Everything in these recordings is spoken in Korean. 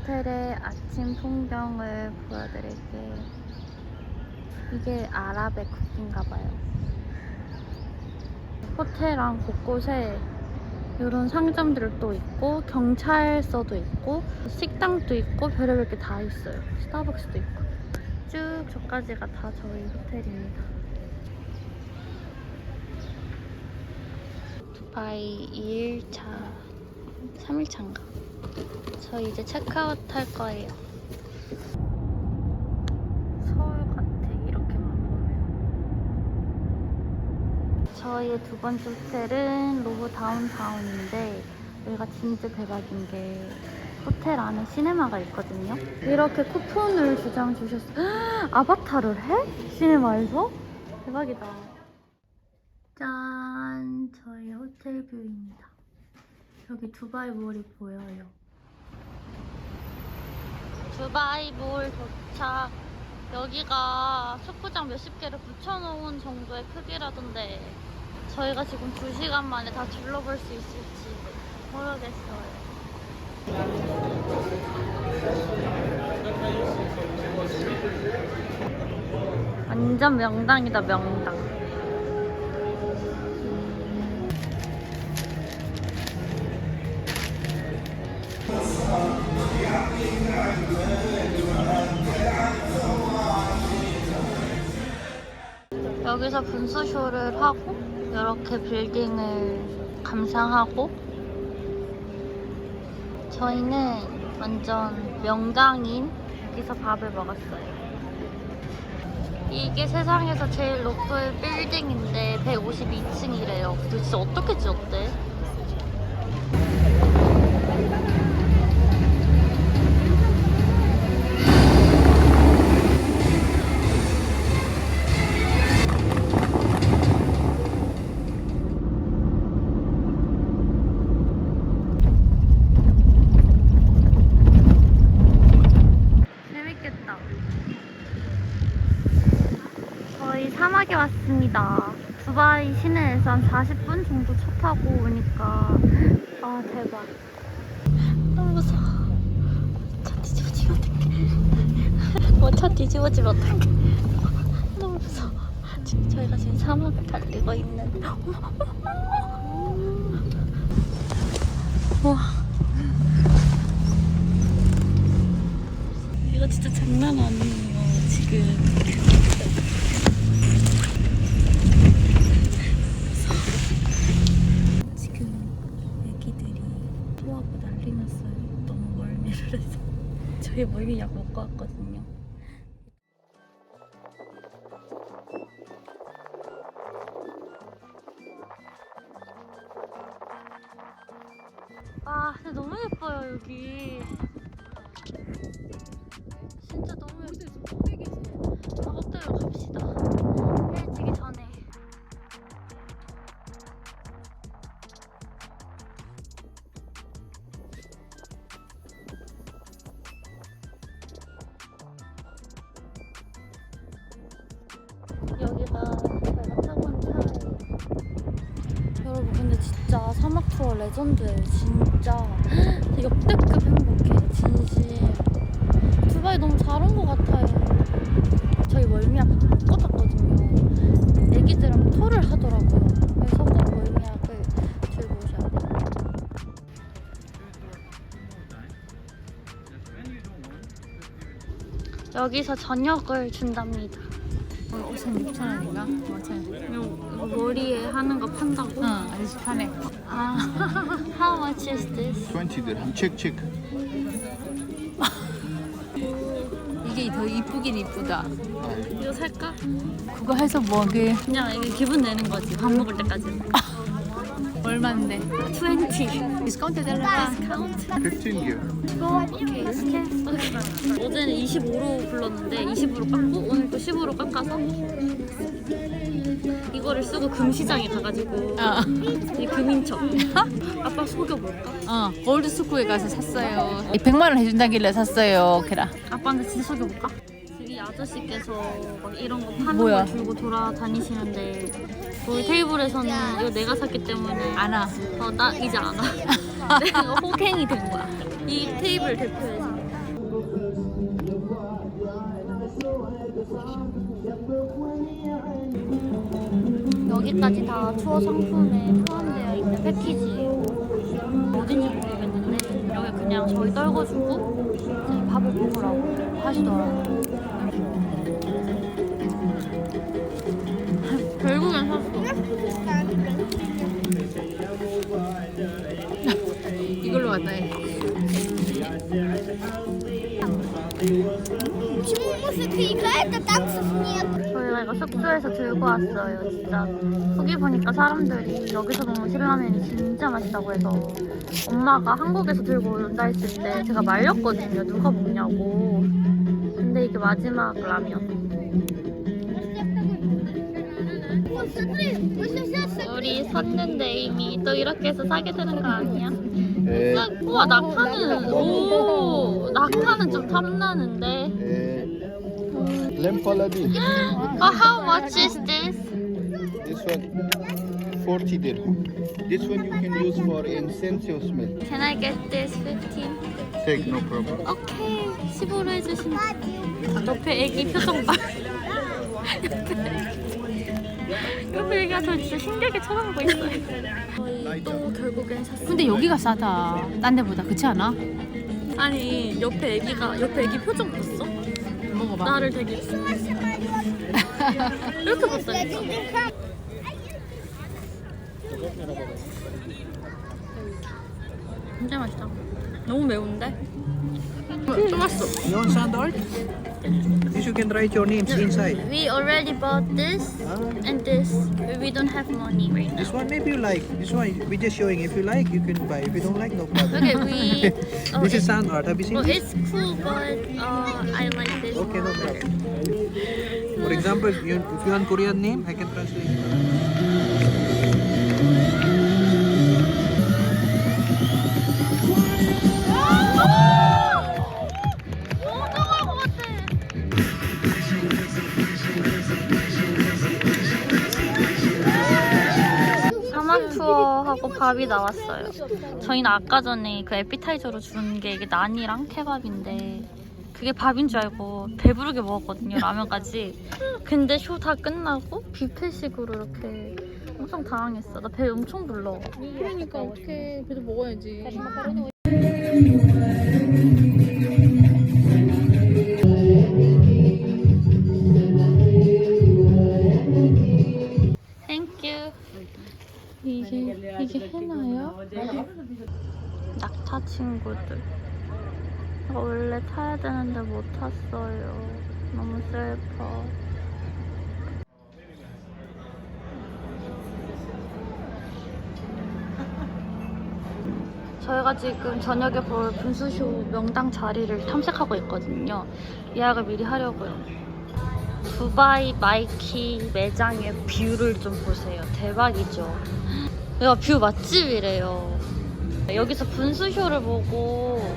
호텔의 아침 풍경을 보여드릴게요. 이게 아랍의 국기인가 봐요. 호텔 안 곳곳에 이런 상점들 도 있고 경찰서도 있고 식당도 있고 별의별 게 다 있어요. 스타벅스도 있고 쭉 저까지가 다 저희 호텔입니다. 두바이 2일차, 3일차인가? 저 이제 체크아웃 할 거예요. 서울 같아, 이렇게만 보면. 저희의 두 번째 호텔은 로브 다운타운인데, 여기가 진짜 대박인 게, 호텔 안에 시네마가 있거든요. 이렇게 쿠폰을 두 장 주셨어요. 아바타를 해? 시네마에서? 대박이다. 짠! 저희 호텔 뷰입니다. 여기 두바이 몰이 보여요. 두바이 몰 도착. 여기가 축구장 몇십 개를 붙여놓은 정도의 크기라던데 저희가 지금 2시간 만에 다 둘러볼 수 있을지 모르겠어요. 완전 명당이다 명당. 여기서 분수쇼를 하고 이렇게 빌딩을 감상하고 저희는 완전 명강인 여기서 밥을 먹었어요. 이게 세상에서 제일 높은 빌딩인데 152층이래요. 진짜 어떻게 지었대? 시내에서 한 40분 정도 차 타고 오니까 아 대박. 너무 무서워. 차 뒤집어지면 어떡해. 뭐차 뒤집어지면 어떡해. 너무 무서워. 지금 저희가 지금 사막을 달리고 있는. 와. 이거 진짜 장난 아니에요. 지금 애기들이 토하고 난리 났어요. 너무 멀미를 해서. 저희 멀미약 먹고 왔거든요. 아, 근데 너무 예뻐요, 여기. 레전드예요. 진짜 역대급 행복해. 진심. 두바이 너무 잘 온 것 같아요. 저희 월미약 꽂았거든요. 애기들은 토를 하더라고요. 그래서 꼭 월미약을 들고 오셔야 돼요. 여기서 저녁을 준답니다. 옷은 6,000원인가? 5,000원. 머리에 하는 거 판다고? 응, 아저씨 파네. 아, how much is this? 20 dirham. Check, check. 이게 더 이쁘긴 이쁘다. 이거 살까? 그거 해서 뭐, 그, 그냥 이게 기분 내는 거지. 밥 먹을 때까지. 얼만데? 20. 디스카운트 해달라. 디스카운트? 15 give. 오케이, 오케이. 오케이. 어제는 25로 불렀는데 20으로 깎고 오늘 또 15로 깎아서 이거를 쓰고 금시장에 가가지고 어, 이 금인 척. 아빠 속여볼까? 어, 골드 스쿠에 가서 샀어요. 100만 원 해준다길래 샀어요, 걔라. 아빠한테 진짜 속여볼까? 이 아저씨께서 막 이런 거 파는 뭐야? 걸 들고 돌아다니시는데 우리 테이블에서는 이거 내가 샀기 때문에 안 와. 어, 나 이제 안 와. 내가 호갱이 된 거야. 이 테이블 대표해서. 여기까지 다 투어 상품에 포함되어 있는 패키지예요. 어딘지 모르겠는데 여기 그냥 저희 떨궈주고 이제 밥을 먹으라고 하시더라고요. 이걸로 왔다 해. 이거 숙소에서 들고 왔어요. 진짜 후기 보니까 사람들이 여기서 먹는 신라면이 진짜 맛있다고 해서 엄마가 한국에서 들고 온다 했을 때 제가 말렸거든요. 누가 먹냐고. 근데 이게 마지막 라면. 우리 샀는데 이미 또 이렇게 해서 사게 되는 거 아니야? 에, 나- 우와 낙타는 오 낙타는 좀 탐나는데. 에, lamb paladin. Oh, how much is this? This one, 40 dirham. This one you can use for incense smell. Can I get this 15? Take, no problem. 오케이 15로 해주신다 옆에 애기 표정 봐 옆에 애기가 저 진짜 신기하게 쳐다보고 있어요 또 결국엔 샀어요 근데 여기가 싸다. 딴 데보다 그렇지 않아? 아니 옆에 애기가 옆에 애기 표정 봤어? 먹어봐. 나를 되게 이렇게 봤다니까 진짜 맛있다 너무 매운데? 좀 맛있어 You want sandal? This you can write your names inside. We already bought this and this. We don't have money right now. This one maybe you like. This one we're just showing. If you like, you can buy. If you don't like, no problem. Okay, we. Oh, this it- is sand art. Have you seen well, this? it's cool, but uh, I like this. Okay, no one. problem. For example, you, if you want Korean name, I can translate. 투어하고 밥이 나왔어요. 저희는 아까 전에 그 에피타이저로 준 게 이게 난이랑 케밥인데 그게 밥인 줄 알고 배부르게 먹었거든요 라면까지. 근데 쇼 다 끝나고 뷔페식으로 이렇게 엄청 당황했어. 나 배 엄청 불러. 그러니까 어떻게 그래도 먹어야지. 이게 해나요? 낙타 친구들. 저 원래 타야 되는데 못 탔어요. 너무 슬퍼. 저희가 지금 저녁에 볼 분수쇼 명당 자리를 탐색하고 있거든요. 예약을 미리 하려고요. 두바이 마이키 매장의 뷰를 좀 보세요. 대박이죠. 여기가 뷰 맛집이래요. 여기서 분수쇼를 보고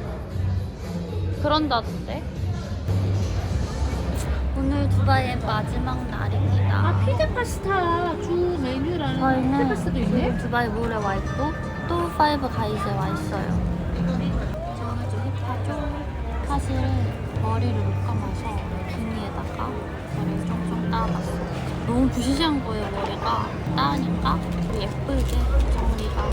그런다던데? 오늘 두바이의 마지막 날입니다. 아 피자 파스타 주 메뉴라는 저희는 피자 파스타도 있네. 두바이 몰에 와 있고 또 파이브 가이즈에 와 있어요. 저는 좀 힙하죠? 사실 머리를 못 감아서 비니에다가 머리를 쫑쫑 따봤어요. 너무 부시시한 거예요 머리가. 따니까 예쁘게 정리가.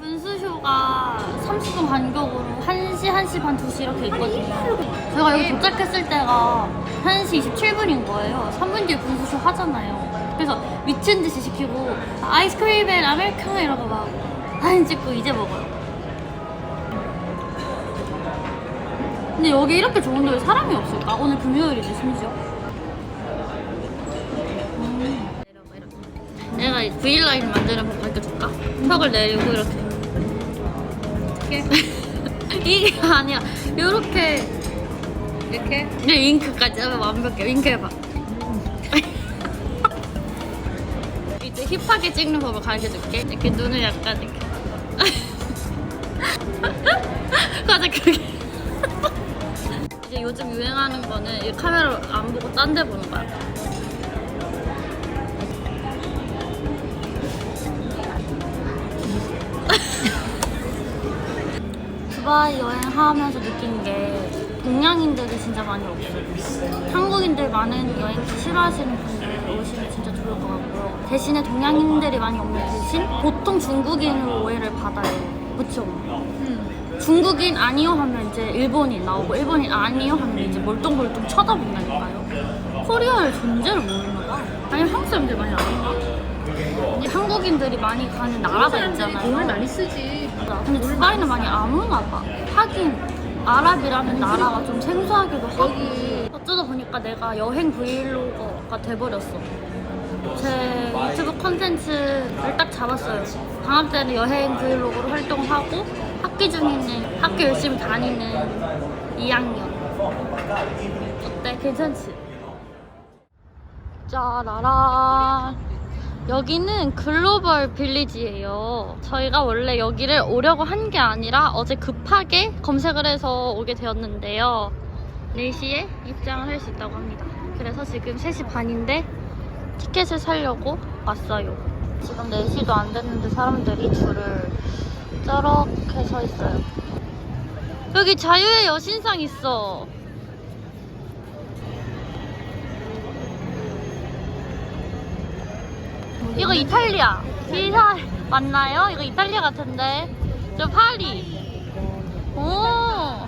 분수쇼가 30분 간격으로 1시, 1시 반, 2시 이렇게 있거든요. 제가 여기 도착했을 때가 1시 27분인 거예요. 3분 뒤에 분수쇼 하잖아요. 그래서 미친 듯이 시키고 아이스크림 앤 아메리카노 이러고 막 사진 찍고 이제 먹어요. 근데 여기 이렇게 좋은 데 왜 사람이 없을까? 오늘 금요일이지 심지어. 음. 내가 이 V라인 만드는 법 가르쳐줄까? 턱을 내리고 이렇게 이게 아니야 이렇게 이렇게 이제 윙크까지 하면 완벽해 윙크 해봐 이제 힙하게 찍는 법을 가르쳐 줄게. 이렇게 눈을 약간 이렇게. 맞아 그게. 이제 요즘 유행하는 거는 이 카메라 안 보고 딴 데 보는 거야. 두바이 여행하면서 느낀 게 동양인들이 진짜 많이 없어요. 한국인들 많은 여행지 싫어하시는 분들 오시면 진짜 좋을 것 같고요. 대신에 동양인들이 많이 없는 대신 보통 중국인으로 오해를 받아요. 그쵸? 중국인 아니요 하면 이제 일본인 나오고 일본인 아니요 하면 이제 멀뚱멀뚱 쳐다본다니까요. 코리아의 존재를 모르나 봐. 아니면 한국 사람들 많이 아는가? 근데 한국인들이 많이 가는 나라가 있잖아요. 돈을 많이 쓰지. 근데 두바이는 많이 안 오나 봐. 하긴 아랍이라는 나라가 좀 생소하기도 하고 어쩌다 보니까 내가 여행 브이로거가 돼버렸어. 제 유튜브 컨텐츠를 딱 잡았어요. 방학 때는 여행 브이로그로 활동하고 학기 중에는 학교 열심히 다니는 2학년. 어때? 괜찮지? 짜라란. 여기는 글로벌 빌리지예요. 저희가 원래 여기를 오려고 한 게 아니라 어제 급하게 검색을 해서 오게 되었는데요. 4시에 입장을 할 수 있다고 합니다. 그래서 지금 3시 반인데 티켓을 사려고 왔어요. 지금 4시도 안 됐는데 사람들이 줄을 저렇게 서 있어요. 여기 자유의 여신상 있어. 이거 이탈리아. 이사 맞나요? 이거 이탈리아 같은데. 저 파리. 오.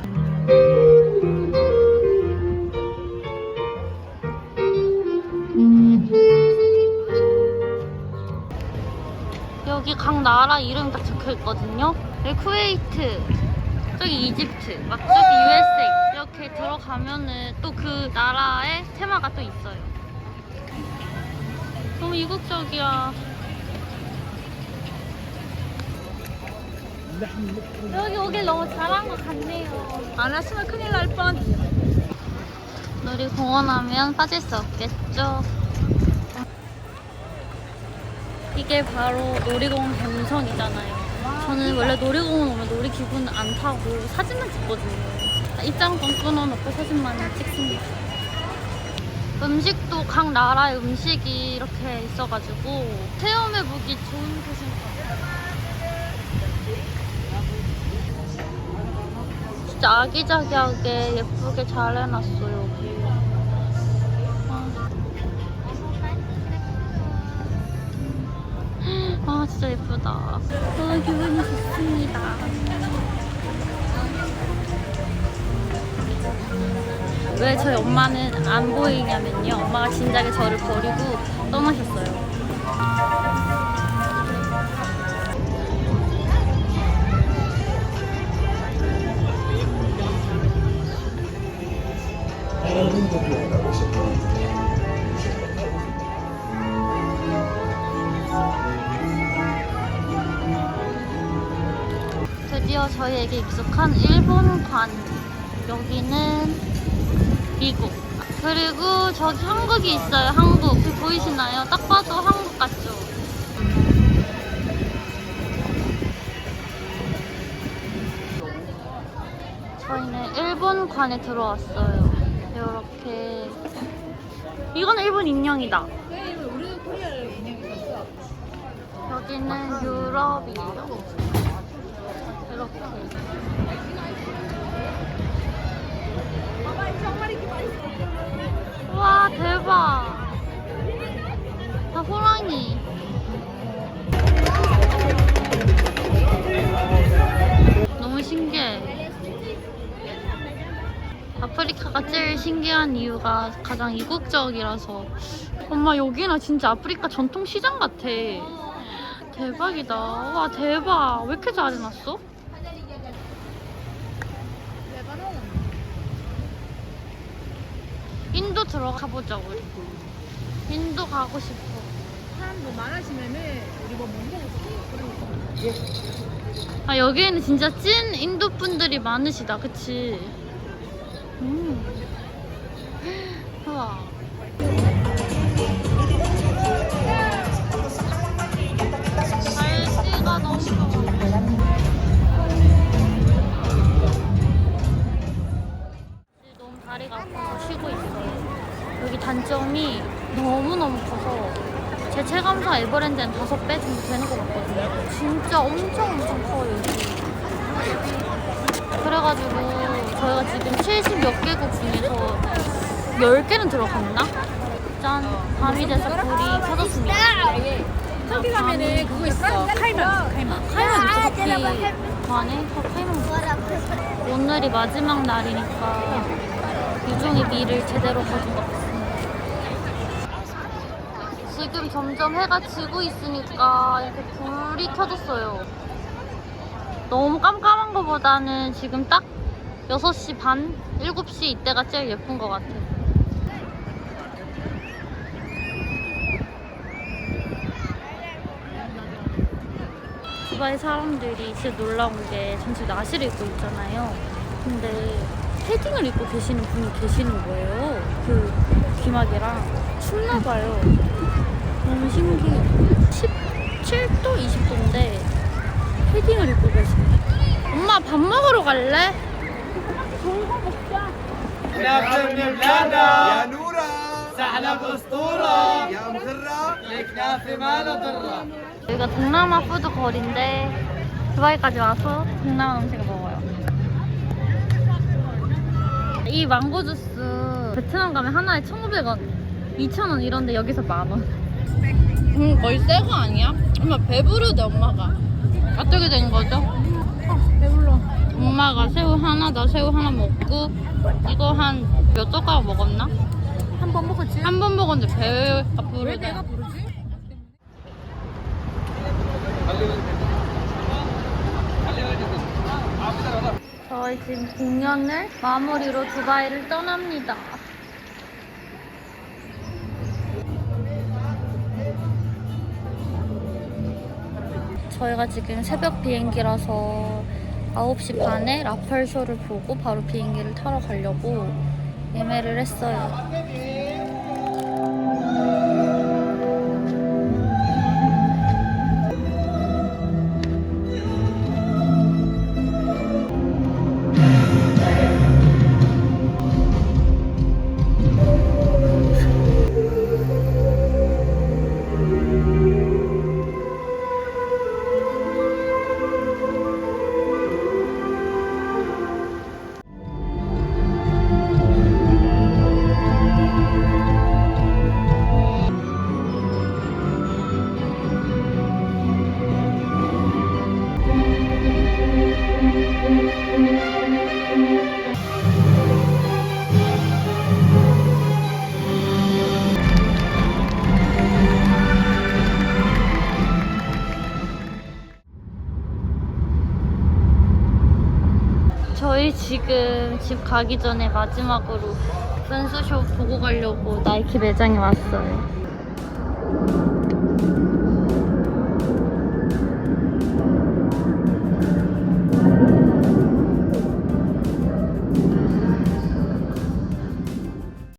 여기 각 나라 이름 딱 적혀 있거든요. 여기 쿠웨이트, 저기 이집트, 막 저기 USA 이렇게 들어가면은 또 그 나라의 테마가 또 있어요. 너무 이국적이야. 여기 오길 너무 잘한 것 같네요. 안 왔으면 큰일 날 뻔. 놀이공원 하면 빠질 수 없겠죠. 이게 바로 놀이공원 감성이잖아요. 저는 원래 놀이공원 오면 놀이기구는 안 타고 사진만 찍거든요. 입장권 끊어놓고 사진만 찍습니다. 음식도 각 나라의 음식이 이렇게 있어가지고 체험해보기 좋은 곳인 것 같아요. 진짜 아기자기하게 예쁘게 잘 해놨어요. 아, 진짜 예쁘다. 아, 기분이 좋습니다. 왜 저희 엄마는 안 보이냐면요. 엄마가 진작에 저를 버리고 떠나셨어요. 드디어 저희에게 익숙한 일본관. 여기는 미국. 그리고 저기 한국이 있어요. 한국. 그 보이시나요? 딱 봐도 한국 같죠? 저희는 일본관에 들어왔어요. 이렇게. 이건 일본 인형이다. 여기는 유럽이에요. 이렇게. 와 대박. 다 호랑이. 너무 신기해. 아프리카가 제일 신기한 이유가 가장 이국적이라서. 엄마 여기는 진짜 아프리카 전통 시장 같아. 대박이다. 와 대박. 왜 이렇게 잘 해놨어? 인도 들어가 보자 우리. 인도 가고 싶어. 사람도 뭐 많아지면은 우리 뭐 먹는 거 없어. 아 여기에는 진짜 찐 인도 분들이 많으시다, 그치? 음. 우와. 날씨가 너무 다리가 아파. 여기 단점이 너무너무 커서 제 체감상 에버랜드는 다섯 배 정도 되는 것 같거든요. 진짜 엄청 엄청 커요, 여기. 그래가지고 저희가 지금 70몇 개국 중에서 10개는 들어갔나? 짠! 밤이 돼서 불이 켜졌습니다. 저기 가면은 그거 있어. 칼만. 칼만. 카이만 있어, 다 카이만. 오늘이 마지막 날이니까 유종의 미를 제대로 거둔 것 같습니다. 지금 점점 해가 지고 있으니까 이렇게 불이 켜졌어요. 너무 깜깜한 것보다는 지금 딱 6시 반, 7시 이때가 제일 예쁜 것 같아요. 두바이 사람들이 진짜 놀라운 게 전체 나시를 입고 있잖아요. 근데 패딩을 입고 계시는 분이 계시는 거예요. 그 귀마개랑 춥나 봐요. 너무 신기해요. 17도, 20도인데 패딩을 입고 계시네. 엄마 밥 먹으러 갈래? يا نورة سحلب اسطورة يا مغرة الكنافة ما لها ضرة 여기가 동남아 푸드 거리인데 두바이까지 와서 동남아 음식을 먹어요. 이 망고 주스 베트남 가면 하나에 1,500원, 2,000원 이런데 여기서 만 원. 음, 거의 새거 아니야? 엄마 배부르대 엄마가. 어떻게 된 거죠? 배불러. 엄마가 새우 하나, 나 새우 하나 먹고 이거 한 몇 젓가락 먹었나? 한 번 먹었지? 한 번 먹었는데 배가 부르대. 내가 부르지? 저희 지금 공연을 마무리로 두바이를 떠납니다. 저희가 지금 새벽 비행기라서 9시 반에 라팔 쇼를 보고 바로 비행기를 타러 가려고 예매를 했어요. 저희 지금 집 가기 전에 마지막으로 댄스쇼 보고 가려고 나이키 매장에 왔어요.